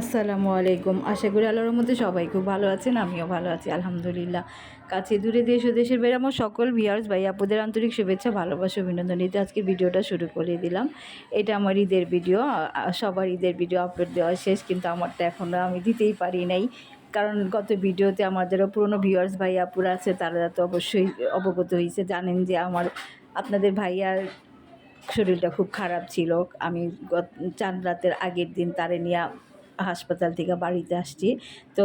আসসালামু আলাইকুম। আশা করি আল্লাহর মধ্যে সবাই খুব ভালো আছেন, আমিও ভালো আছি, আলহামদুলিল্লাহ। কাছে দূরে দেশ ও দেশের বের আমার সকল ভিউয়ার্স ভাই, আপুদের আন্তরিক শুভেচ্ছা, ভালোবাসা, অভিনন্দন দিতে আজকে ভিডিওটা শুরু করে দিলাম। এটা আমার ঈদের ভিডিও সবার ঈদের ভিডিও আপলোড দেওয়া শেষ, কিন্তু আমারটা এখনও আমি দিতেই পারি নাই। কারণ গত ভিডিওতে আমার যারা পুরনো ভিউয়ার্স ভাই, আপুরা আছে, তারা তো অবশ্যই অবগত হয়েছে, জানেন যে আমার আপনাদের ভাইয়ার শরীরটা খুব খারাপ ছিল। আমি চার রাতের আগের দিন তারে নিয়ে হাসপাতাল থেকে বাড়িতে আসছি। তো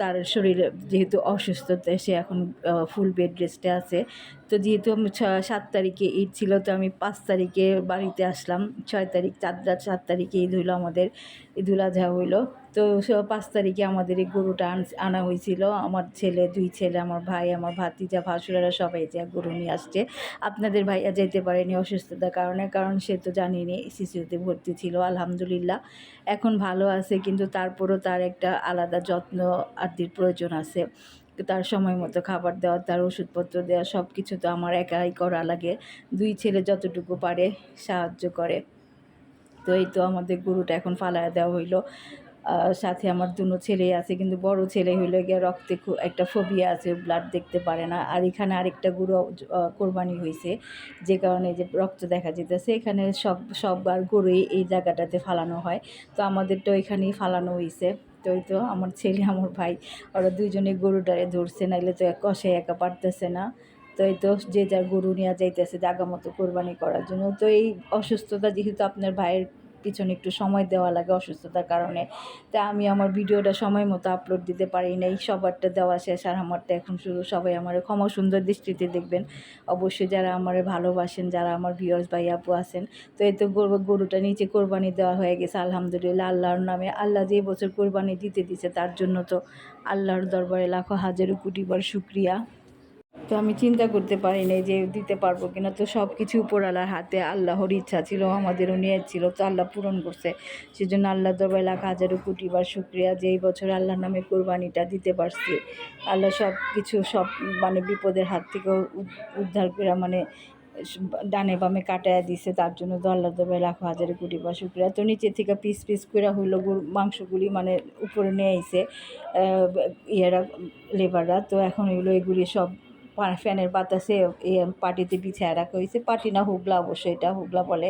তার শরীরে যেহেতু অসুস্থতা সে এখন ফুল বেড রেস্টে আছে। তো যেহেতু আমি ছ- সাত তারিখে ঈদ ছিল, তো আমি পাঁচ তারিখে বাড়িতে আসলাম। ছয় তারিখ, চার রাত সাত তারিখে ঈদ হইল আমাদের ঈদুল আজহা হইল। তো পাঁচ তারিখে আমাদের এই গরুটা আনা হয়েছিল আমার ছেলে, দুই ছেলে, আমার ভাই, আমার ভাতিজা, ভাসুরারা সবাই যে গরু নিয়ে আসছে। আপনাদের ভাইয়া যেতে পারেনি অসুস্থতার কারণে, কারণ সে তো জানিনি শিশুতে ভর্তি ছিল, আলহামদুলিল্লাহ। এখন ভালো আছে, কিন্তু তারপরও তার একটা আলাদা যত্ন আদির প্রয়োজন আছে। তার সময় মতো খাবার দেওয়া, তার ওষুধপত্র দেওয়া সব কিছু তো আমার একাই করা লাগে। দুই ছেলে যতটুকু পারে সাহায্য করে। তো এই তো আমাদের গরুটা এখন ফালায় দেওয়া হইল। সাথে আমার দুনো ছেলে আছে, কিন্তু বড় ছেলে হইল গিয়ে রক্তে খুব একটা ফোবিয়া আছে ব্লাড দেখতে পারে না। আর এখানে আরেকটা গরু কোরবানি হয়েছে যে কারণে যে রক্ত দেখা যেতেছে, এখানে সব সববার গরুই এই জায়গাটাতে ফালানো হয়। তো আমাদেরটাও এখানেই ফালানো হয়েছে তো তো আমার ছেলে, আমার ভাই, ওরা দুইজনে গরুটারে ধরছে, নাইলে তো এক কষে একা পারতেছে না। তো এই তো যে যার গরু নিয়ে যাইতেছে জাগা মতো কোরবানি করার জন্য। তো এই অসুস্থতা যেহেতু আপনার ভাইয়ের পিছনে একটু সময় দেওয়া লাগে অসুস্থতার কারণে। তা আমি আমার ভিডিওটা সময় মতো আপলোড দিতে পারি নাই, সবারটা দেওয়া শেষ আর আমারটা এখন শুরু সবাই আমার ক্ষমা সুন্দর দৃষ্টিতে দেখবেন। অবশ্যই যারা আমার ভালোবাসেন, যারা আমার ভিউয়ার্স ভাই আপু আছেন, তো এই তো গরু, গরুটা নিচে কোরবানি দেওয়া হয়ে গেছে, আলহামদুলিল্লাহ আল্লাহর নামে। আল্লাহ যে বছর কোরবানি দিতে দিছে, তার জন্য তো আল্লাহর দরবারে লাখো, হাজারো কোটিবার শুক্রিয়া। তো আমি চিন্তা করতে পারি নাই যে দিতে পারব কিনা। তো সব কিছু উপরালার হাতে আল্লাহর ইচ্ছা ছিল, আমাদেরও নিয়ে ছিল, তো আল্লাহ পূরণ করছে। সেজন্য আল্লাহ দরবার লাখ হাজারো কোটি বার শুক্রিয়া যে এই বছর আল্লাহর নামে কোরবানিটা দিতে পারছি। আল্লাহ সব কিছু সব মানে বিপদের হাত থেকে উদ্ধার করে মানে ডানে বামে কাটায় দিছে, তার জন্য তো আল্লাহ দরবার লাখ হাজারো কোটি বার শুক্রিয়া। তো নিচে থেকে পিস পিস করে হইল মাংসগুলি মানে উপরে নিয়ে আইছে ইয়েরা লেবাররা। তো এখন হইল এগুলি সব ফ্যানের বাতাসে এ পাটিতে বিছায় রাখা হয়েছে। পাটি না হুগলা অবশ্যই এটা হুগলা বলে।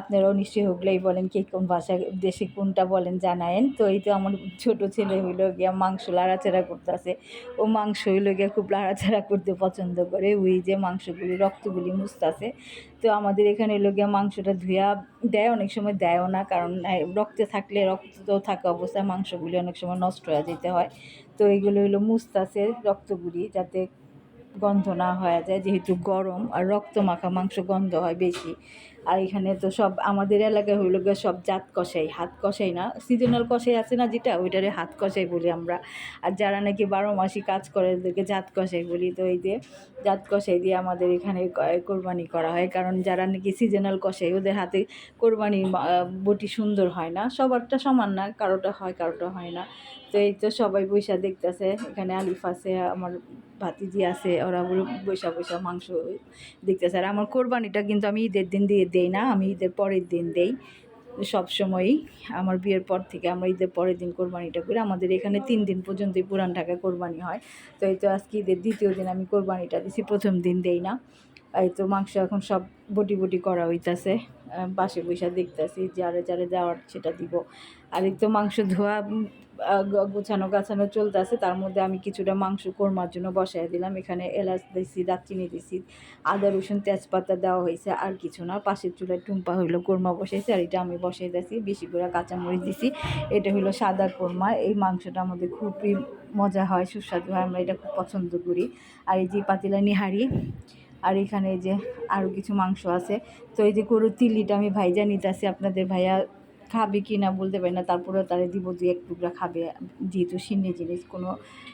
আপনারাও নিশ্চয়ই হুগলাই বলেন কে কোন ভাষা দেশে কোনটা বলেন জানায়েন। তো এই তো আমার ছোটো ছেলে হইল গিয়া মাংস লাড়াচাড়া করতেছে। ও মাংস হইল গিয়া খুব লাড়াচাড়া করতে পছন্দ করে। ওই যে মাংসগুলি, রক্তগুলি মুছতাছে। তো আমাদের এখানে হইল গিয়া মাংসটা ধুয়া দেয়, অনেক সময় দেয়ও না। কারণ রক্তে থাকলে রক্ত তো থাকা অবস্থায় মাংসগুলি অনেক সময় নষ্ট হয়ে যেতে হয়। তো এইগুলো হইল মুছতাছে রক্তগুলি যাতে গন্ধ না হয়ে যায় যেহেতু গরম আর রক্ত মাখা মাংস গন্ধ হয় বেশি। আর এখানে তো সব আমাদের এলাকায় হইল গিয়ে সব জাত কষাই হাত কষাই না সিজনাল কষাই আছে না যেটা, ওইটারে হাত কষাই বলি আমরা। আর যারা নাকি বারো মাসই কাজ করে, ওদেরকে জাত কষাই বলি। তো এই দিয়ে জাত কষাই দিয়ে আমাদের এখানে কোরবানি করা হয়। কারণ যারা নাকি সিজনাল কষাই ওদের হাতে কোরবানি বটি সুন্দর হয় না। সবারটা সমান না কারোটা হয় কারোটা হয় না। তো এই তো সবাই বৈশা দেখতেছে। এখানে আলিফ আছে, আমার ভাতিজি আছে, ওরা বৈশা বৈশা মাংস দেখতেছে। আর আমার কোরবানিটা কিন্তু আমি ঈদের দিন দিয়ে দেই না, আমি ঈদের পরের দিন দেই। সব সময়ই আমার বিয়ের পর থেকে আমরা ঈদের পরের দিন কোরবানিটা করি। আমাদের এখানে তিন দিন পর্যন্তই পুরান ঢাকায় কোরবানি হয়। তো এই তো আজকে ঈদের দ্বিতীয় দিন আমি কোরবানিটা দিছি, প্রথম দিন দেই না। এই তো মাংস এখন সব বটি বটি করা হইতাছে। বাসে বৈশা দেখতেছি যারে যারে দেওয়ার সেটা দিব। আর এই তো মাংস ধোয়া গোছানো গাছানো চলতেছে। তার মধ্যে আমি কিছুটা মাংস কোরমার জন্য বসাই দিলাম। এখানে এলাচ দিছি, দারচিনি দিছি, আদা, রসুন, তেজপাতা দেওয়া হয়েছে। আর কিছু না, পাশের চুলায় টুম্পা হইল কোরমা বসাইছে আর এটা আমি বসাই দিয়েছি বেশি করে কাঁচামরিচ দিছি। এটা হলো সাদা কোরমা। এই মাংসটা আমাদের খুবই মজা হয়, সুস্বাদু হয়। আমরা এটা খুব পছন্দ করি। আর এই যে পাতিলা নিহারি, আর এখানে যে আরও কিছু মাংস আছে। তো এই যে গরুর তিল্লিটা আমি ভাইজা নিতেছি। আপনাদের ভাইয়া খাবে কি না বলতে পারি না তারপরে তারা দিব দুই এক টুকরা খাবে। যেহেতু সিন্নি জিনিস, কোনো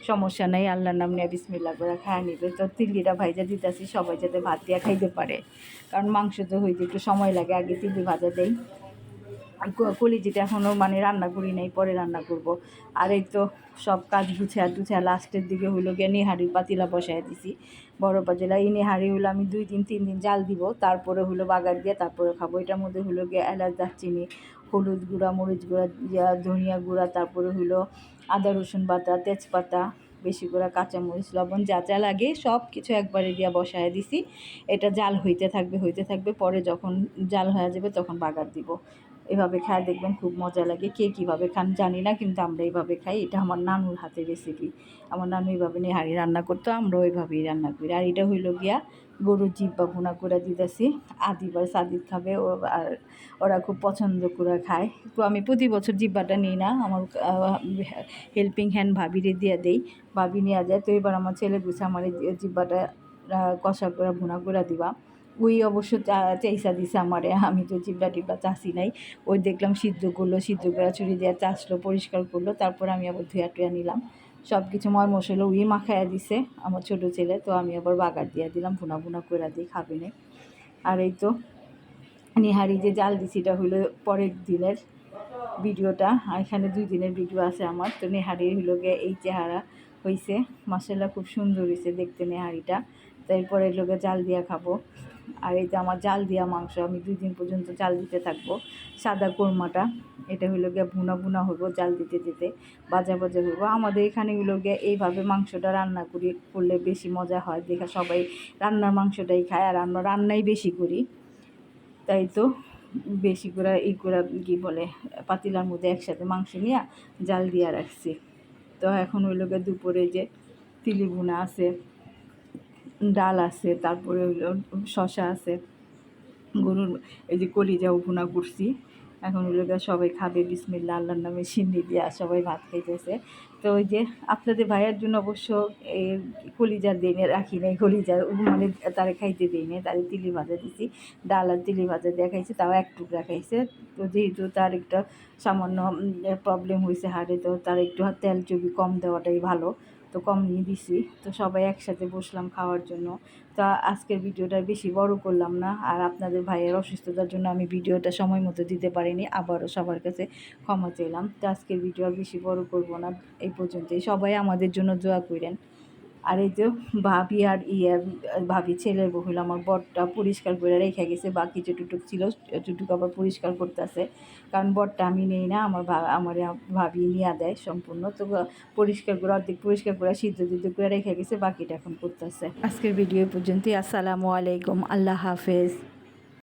সমস্যা নাই, আল্লাহর নাম নিয়ে বিসমিল্লা করে খায় নিবে। তো তিল্লিটা ভাইজা দিতেছি, সবাই যাতে ভাত দিয়ে খাইতে পারে। কারণ মাংস তো হইতে একটু সময় লাগে, আগে তিল্লি ভাজা দেই। কলিজিটা এখনও মানে রান্না করি নাই, পরে রান্না করব। আর এই তো সব কাজ গুছায়া টুছায়া লাস্টের দিকে হইল গিয়ে নেহারি পাতিলা বসায় দিছি। বড় পাতিলা, এই নেহারি হলো আমি দুই দিন, তিন দিন জাল দিব, তারপরে হলো বাগার দিয়ে তারপরে খাব। এটার মধ্যে হলো গিয়ে এলাচ, দারচিনি হলুদ গুঁড়া, মরিচ গুঁড়া ধনিয়া গুঁড়া, তারপরে হলো আদা, রসুন বাটা, তেজপাতা, বেশি করে কাঁচামরিচ, লবণ, যা যা লাগে সব কিছু একবারে দিয়া বসায় দিছি। এটা জাল হইতে থাকবে হইতে থাকবে, পরে যখন জাল হয়ে যাবে তখন বাগার দিব। এভাবে খায়, দেখবেন খুব মজা লাগে। কে কীভাবে খান জানি না, কিন্তু আমরা এইভাবে খাই। এটা আমার নানুর হাতের রেসিপি আমার নানু এইভাবে নেহারি রান্না করতো, আমরাও এইভাবেই রান্না করি। আর এটা হইল গিয়া গরুর জিব্বা ভুনা করে দিতেছি। আদিবার সাদিদ খাবে, ও আর ওরা খুব পছন্দ করে খায়। তো আমি প্রতি বছর জিব্বাটা নিই না। আমার হেল্পিং হ্যান্ড ভাবিরে দিয়ে দেই। ভাবি নিয়ে যায়। তো এবার আমার ছেলে বুঝে আমার জিব্বাটা কষা করে ভুনা করে দিবা। ওই অবশ্য চাইসা দিছে আমারে, আমি তো চিবড়া টিব্বা চাষি নাই। ওই দেখলাম সিদ্ধ করল, সিদ্ধ করে ছুরি দিয়ে চাষলো, পরিষ্কার করল, তারপর আমি আবার ধুয়া টুয়া নিলাম। সব কিছু ময় মশলা উই মাখাইয়া দিছে আমার ছোটো ছেলে, তো আমি আবার বাগার দিয়া দিলাম, ভুনা ভুনা করে দিই, খাবে না আর এই তো নিহারি যে জাল দিছি এটা হইল পরের দিনের ভিডিওটা এখানে দুই দিনের ভিডিও আছে আমার, তো নেহারি হইল গিয়ে এই চেহারা হয়েছে মাসাল্লাহ খুব সুন্দর হয়েছে দেখতে নেহারিটা। তারপরে লোকে জাল দিয়া খাব। আর এই যে আমার জাল দেওয়া মাংস, আমি দুই দিন পর্যন্ত জাল দিতে থাকব। সাদা কোরমাটা, এটা হইল গিয়ে ভুনা ভুনা হইব জাল দিতে দিতে, বাজা বাজা হইব। আমাদের এখানে হইল গিয়ে এইভাবে মাংসটা রান্না করি, করলে বেশি মজা হয়। দেখা সবাই রান্নার মাংসটাই খায় আর আমরা রান্নাই বেশি করি। তাই তো বেশি করে ই করে কী বলে, পাতিলার মধ্যে একসাথে মাংস নিয়ে জাল দিয়া রাখছি। তো এখন ওই লোকের দুপুরে যে তিলি ভুনা আছে ডাল আছে, তারপরে শশা আছে, গরুর এই যে কলিজা ভুনা করছি, এখন ওই লোকের সবাই খাবে বিসমিল্লা আল্লাহর নামে সিন্নি দিয়া সবাই ভাত খাইতেছে। তো ওই যে আপনাদের ভাইয়ের জন্য অবশ্য এই কলিজার দিনে রাখি নাই কলিজার মানে তারে খাইতে দিই নাই, তারে তিলি ভাজা দিছি, ডাল আর তিলি ভাজা দিয়ে খাইছে, তাও এক টুকরা খাইছে। তো যেহেতু তার একটা সামান্য প্রবলেম হয়েছে হাড়ে, তো তার একটু তেল চর্বি কম দেওয়াটাই ভালো। তো কম নিয়ে দিছি। তো সবাই একসাথে বসলাম খাওয়ার জন্য। তো আজকের ভিডিওটা বেশি বড় করলাম না। আর আপনাদের ভাইয়ের অসুস্থতার জন্য আমি ভিডিওটা সময় মতো দিতে পারিনি, আবারও সবার কাছে ক্ষমা চাইলাম তো আজকের ভিডিও আর বেশি বড় করব না। এই পর্যন্তই। সবাই আমাদের জন্য দোয়া করেন। আর এই যে ভাবি আর ইয়ে ভাবি ছেলের বহুল আমার বটটা পরিষ্কার করে রেখে গেছে, বাকি যে যেটুটুক ছিল টুটুক আবার পরিষ্কার করতেছে। কারণ বটটা আমি নেই না, আমার আমার ভাবি নিয়ে দেয় সম্পূর্ণ, তো পরিষ্কার করে, অর্ধেক পরিষ্কার করে, সিদ্ধ দিদ্ধ করে রেখে গেছে, বাকিটা এখন করতেছে। আজকের ভিডিও পর্যন্তই, আসসালামু আলাইকুম, আল্লাহ হাফেজ।